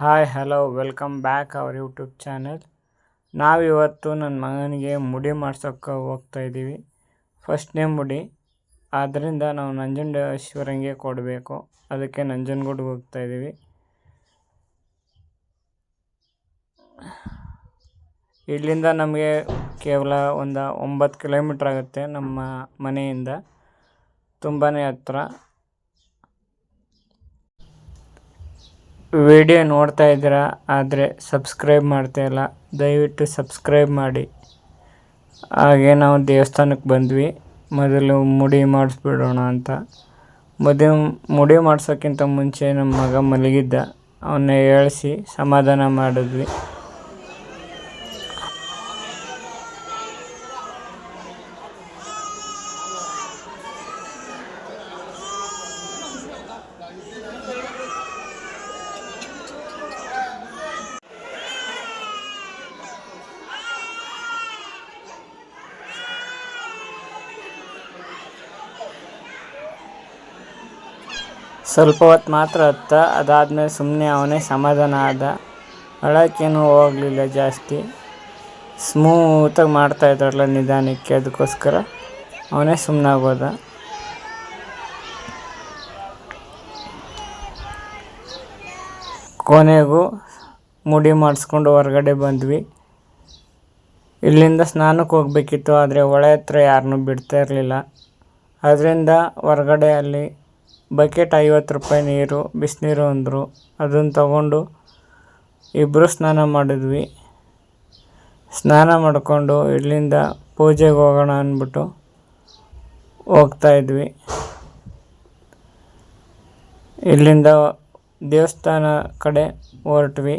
Hi hello welcome back our YouTube channel ನಾವಿವತ್ತು ನನ್ನ ಮಗನಿಗೆ ಮುಡಿ ಮಾಡ್ಸೋಕ್ಕೆ ಹೋಗ್ತಾ ಇದ್ದೀವಿ ಫಸ್ಟ್ನೇ ಮುಡಿ. ಆದ್ದರಿಂದ ನಾವು ನಂಜುಂಡೇಶ್ವರಂಗೆ ಕೊಡಬೇಕು. ಅದಕ್ಕೆ ನಂಜನಗೂಡಿಗೆ ಹೋಗ್ತಾ ಇದ್ದೀವಿ ಇಲ್ಲಿಂದ ನಮಗೆ ಕೇವಲ ಒಂದು ಒಂಬತ್ತು ಕಿಲೋಮೀಟ್ರ್ ಆಗುತ್ತೆ ನಮ್ಮ ಮನೆಯಿಂದ. ತುಂಬಾ ಹತ್ರ. ವಿಡಿಯೋ ನೋಡ್ತಾ ಇದ್ದೀರಾ ಆದರೆ ಸಬ್ಸ್ಕ್ರೈಬ್ ಮಾಡ್ತಾ ಇಲ್ಲ, ದಯವಿಟ್ಟು ಸಬ್ಸ್ಕ್ರೈಬ್ ಮಾಡಿ. ಹಾಗೆ ನಾವು ದೇವಸ್ಥಾನಕ್ಕೆ ಬಂದ್ವಿ. ಮೊದಲು ಮುಡಿ ಮಾಡಿಸ್ಬಿಡೋಣ ಅಂತ. ಮದುವೆ ಮುಡಿ ಮಾಡ್ಸೋಕ್ಕಿಂತ ಮುಂಚೆ ನಮ್ಮ ಮಗ ಮಲಗಿದ್ದ. ಅವನ್ನ ಏಳಿಸಿ ಸಮಾಧಾನ ಮಾಡಿದ್ವಿ. ಸ್ವಲ್ಪ ಹೊತ್ತು ಮಾತ್ರ ಹತ್ತ ಅದಾದಮೇಲೆ ಸುಮ್ಮನೆ ಅವನೇ ಸಮಾಧಾನ ಆದ. ಅಳೋಕ್ಕೇನು ಹೋಗಲಿಲ್ಲ ಜಾಸ್ತಿ. ಸ್ಮೂತಾಗಿ ಇದ್ದಾರಲ್ಲ ನಿಧಾನಕ್ಕೆ. ಅದಕ್ಕೋಸ್ಕರ ಅವನೇ ಸುಮ್ಮನಾಗೋದ ಕೊನೆಗೂ ಮುಡಿ ಮಾಡಿಸ್ಕೊಂಡು ಹೊರಗಡೆ ಬಂದ್ವಿ. ಇಲ್ಲಿಂದ ಸ್ನಾನಕ್ಕೆ ಹೋಗಬೇಕಿತ್ತು, ಆದರೆ ಹೊಳೆ ಹತ್ರ ಯಾರನ್ನೂ ಬಿಡ್ತಾ ಇರಲಿಲ್ಲ. ಅದರಿಂದ ಹೊರಗಡೆ ಅಲ್ಲಿ ಬಕೆಟ್ ಐವತ್ತು ರೂಪಾಯಿ ನೀರು, ಬಿಸಿನೀರು ಅಂದರು. ಅದನ್ನು ತಗೊಂಡು ಇಬ್ಬರು ಸ್ನಾನ ಮಾಡಿದ್ವಿ. ಸ್ನಾನ ಮಾಡಿಕೊಂಡು ಇಲ್ಲಿಂದ ಪೂಜೆಗೆ ಹೋಗೋಣ ಅಂದ್ಬಿಟ್ಟು ಹೋಗ್ತಾಯಿದ್ವಿ ಇಲ್ಲಿಂದ ದೇವಸ್ಥಾನ ಕಡೆ ಹೊರಟ್ವಿ.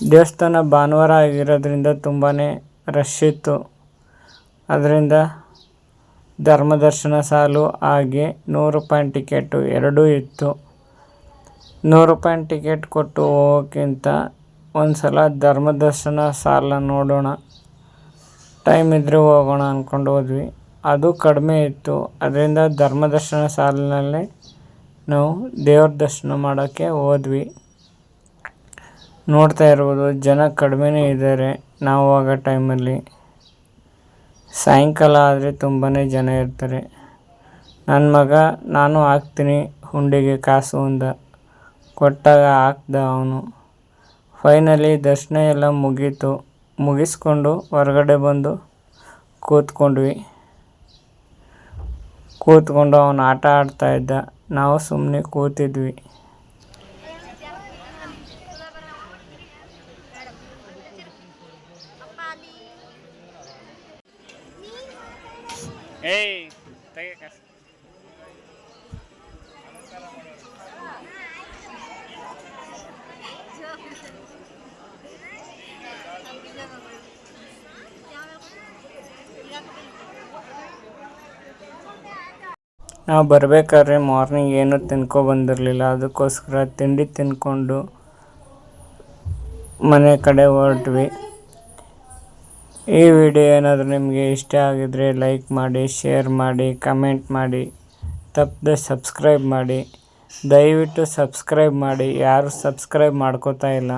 ದೇವಸ್ಥಾನ ಭಾನುವಾರ ಆಗಿರೋದ್ರಿಂದ ತುಂಬಾ ರಶ್ ಇತ್ತು. ಅದರಿಂದ ಧರ್ಮದರ್ಶನ ಸಾಲು ಹಾಗೆ ನೂರು ರೂಪಾಯಿ ಟಿಕೆಟು ಎರಡೂ ಇತ್ತು. ನೂರು ರೂಪಾಯಿ ಟಿಕೆಟ್ ಕೊಟ್ಟು ಹೋಗೋಕ್ಕಿಂತ ಒಂದು ಸಲ ಧರ್ಮದರ್ಶನ ಸಾಲ ನೋಡೋಣ. ಟೈಮ್ ಇದ್ದರೆ ಹೋಗೋಣ ಅಂದ್ಕೊಂಡು ಹೋದ್ವಿ. ಅದು ಕಡಿಮೆ ಇತ್ತು. ಅದರಿಂದ ಧರ್ಮದರ್ಶನ ಸಾಲಿನಲ್ಲೇ ನಾವು ದೇವ್ರ ದರ್ಶನ ಮಾಡೋಕ್ಕೆ ಹೋದ್ವಿ. ನೋಡ್ತಾ ಇರ್ಬೋದು, ಜನ ಕಡಿಮೆನೇ ಇದ್ದಾರೆ ನಾವು ಹೋಗೋ ಟೈಮಲ್ಲಿ. ಸಾಯಂಕಾಲ ಆದರೆ ತುಂಬಾ ಜನ ಇರ್ತಾರೆ. ನನ್ನ ಮಗ, ನಾನು ಹಾಕ್ತೀನಿ ಹುಂಡಿಗೆ ಕಾಸು ಅಂದ ಕೊಟ್ಟಾಗ ಹಾಕ್ದ ಅವನು. ಫೈನಲಿ ದರ್ಶನ ಎಲ್ಲ ಮುಗೀತು. ಮುಗಿಸ್ಕೊಂಡು ಹೊರಗಡೆ ಬಂದು ಕೂತ್ಕೊಂಡ್ವಿ. ಕೂತ್ಕೊಂಡು ಅವನು ಆಟ ಆಡ್ತಾ ಇದ್ದ. ನಾವು ಸುಮ್ಮನೆ ಕೂತಿದ್ವಿ. ಏಯ್ ನಾವು ಬರಬೇಕಾದ್ರೆ ಮಾರ್ನಿಂಗ್ ಏನೂ ತಿನ್ಕೊ ಬಂದಿರಲಿಲ್ಲ. ಅದಕ್ಕೋಸ್ಕರ ತಿಂಡಿ ತಿನ್ಕೊಂಡು ಮನೆ ಕಡೆ ಹೊರಟ್ವಿ. ಈ ವಿಡಿಯೋ ಏನಾದರೂ ನಿಮಗೆ ಇಷ್ಟ ಆಗಿದರೆ ಲೈಕ್ ಮಾಡಿ ಶೇರ್ ಮಾಡಿ ಕಮೆಂಟ್ ಮಾಡಿ, ತಪ್ಪದೆ ಸಬ್ಸ್ಕ್ರೈಬ್ ಮಾಡಿ. ದಯವಿಟ್ಟು ಸಬ್ಸ್ಕ್ರೈಬ್ ಮಾಡಿ. ಯಾರು ಸಬ್ಸ್ಕ್ರೈಬ್ ಮಾಡ್ಕೋತಾ ಇಲ್ಲ